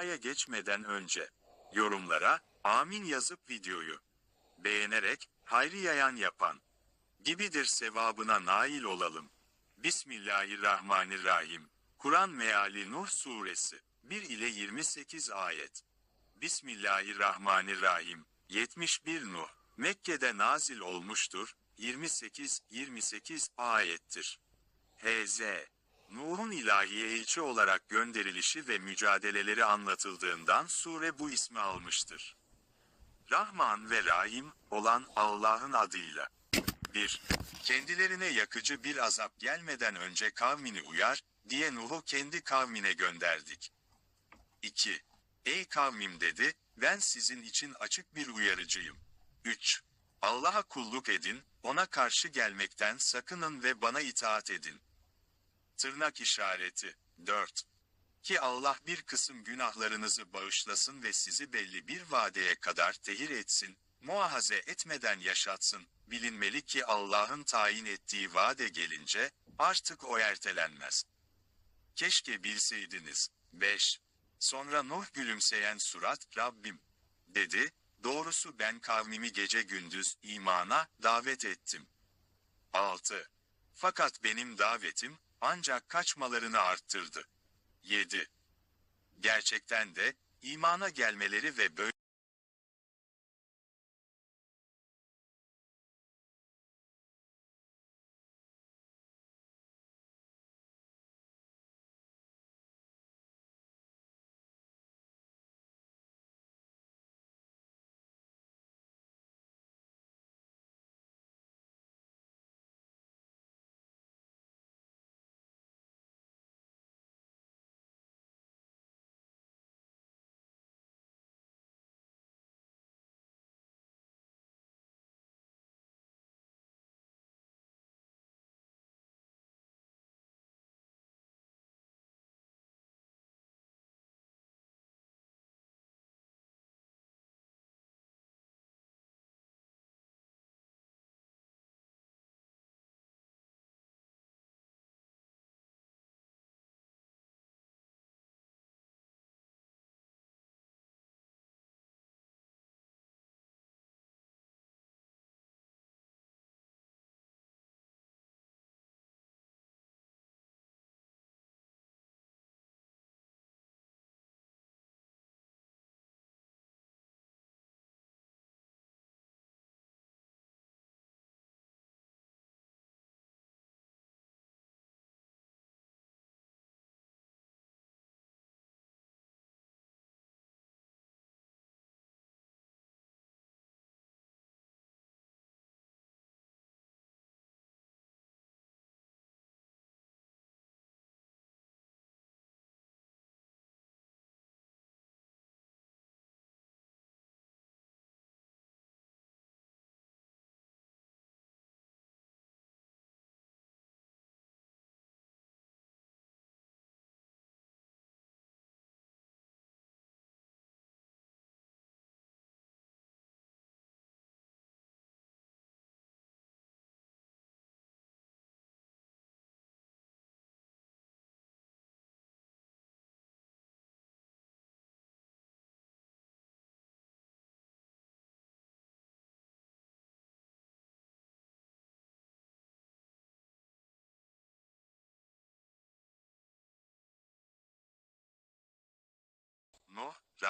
duaya geçmeden önce yorumlara amin yazıp videoyu beğenerek hayrı yayan yapan gibidir sevabına nail olalım. Bismillahirrahmanirrahim. Kur'an meali Nuh suresi 1 ile 28 ayet. Bismillahirrahmanirrahim. 71 Nuh Mekke'de nazil olmuştur. 28-28 ayettir. H.Z. Nuh'un ilahiye elçi olarak gönderilişi ve mücadeleleri anlatıldığından sure bu ismi almıştır. Rahman ve Rahim olan Allah'ın adıyla. 1. Kendilerine yakıcı bir azap gelmeden önce kavmini uyar, diye Nuh'u kendi kavmine gönderdik. 2. Ey kavmim dedi, ben sizin için açık bir uyarıcıyım. 3. Allah'a kulluk edin, ona karşı gelmekten sakının ve bana itaat edin. Tırnak işareti. 4. Ki Allah bir kısım günahlarınızı bağışlasın ve sizi belli bir vadeye kadar tehir etsin, muahaze etmeden yaşatsın. Bilinmeli ki Allah'ın tayin ettiği vade gelince, artık o ertelenmez. Keşke bilseydiniz. 5. Sonra Nuh gülümseyen surat, Rabbim, dedi, doğrusu ben kavmimi gece gündüz imana davet ettim. 6. Fakat benim davetim, ancak kaçmalarını arttırdı. 7. Gerçekten de, imana gelmeleri ve böyle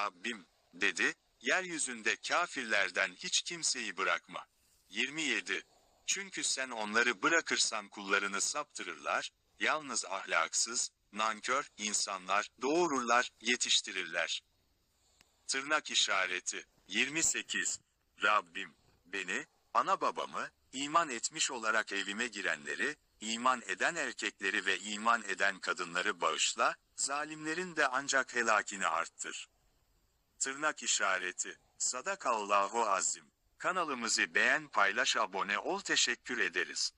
Rabbim, dedi, yeryüzünde kafirlerden hiç kimseyi bırakma. 27. Çünkü sen onları bırakırsan kullarını saptırırlar, yalnız ahlaksız, nankör insanlar doğururlar, yetiştirirler. Tırnak işareti. 28. Rabbim, beni, ana babamı, iman etmiş olarak evime girenleri, iman eden erkekleri ve iman eden kadınları bağışla, zalimlerin de ancak helakini arttır. Tırnak işareti. Sadakallahu azim. Kanalımızı beğen paylaş abone ol teşekkür ederiz.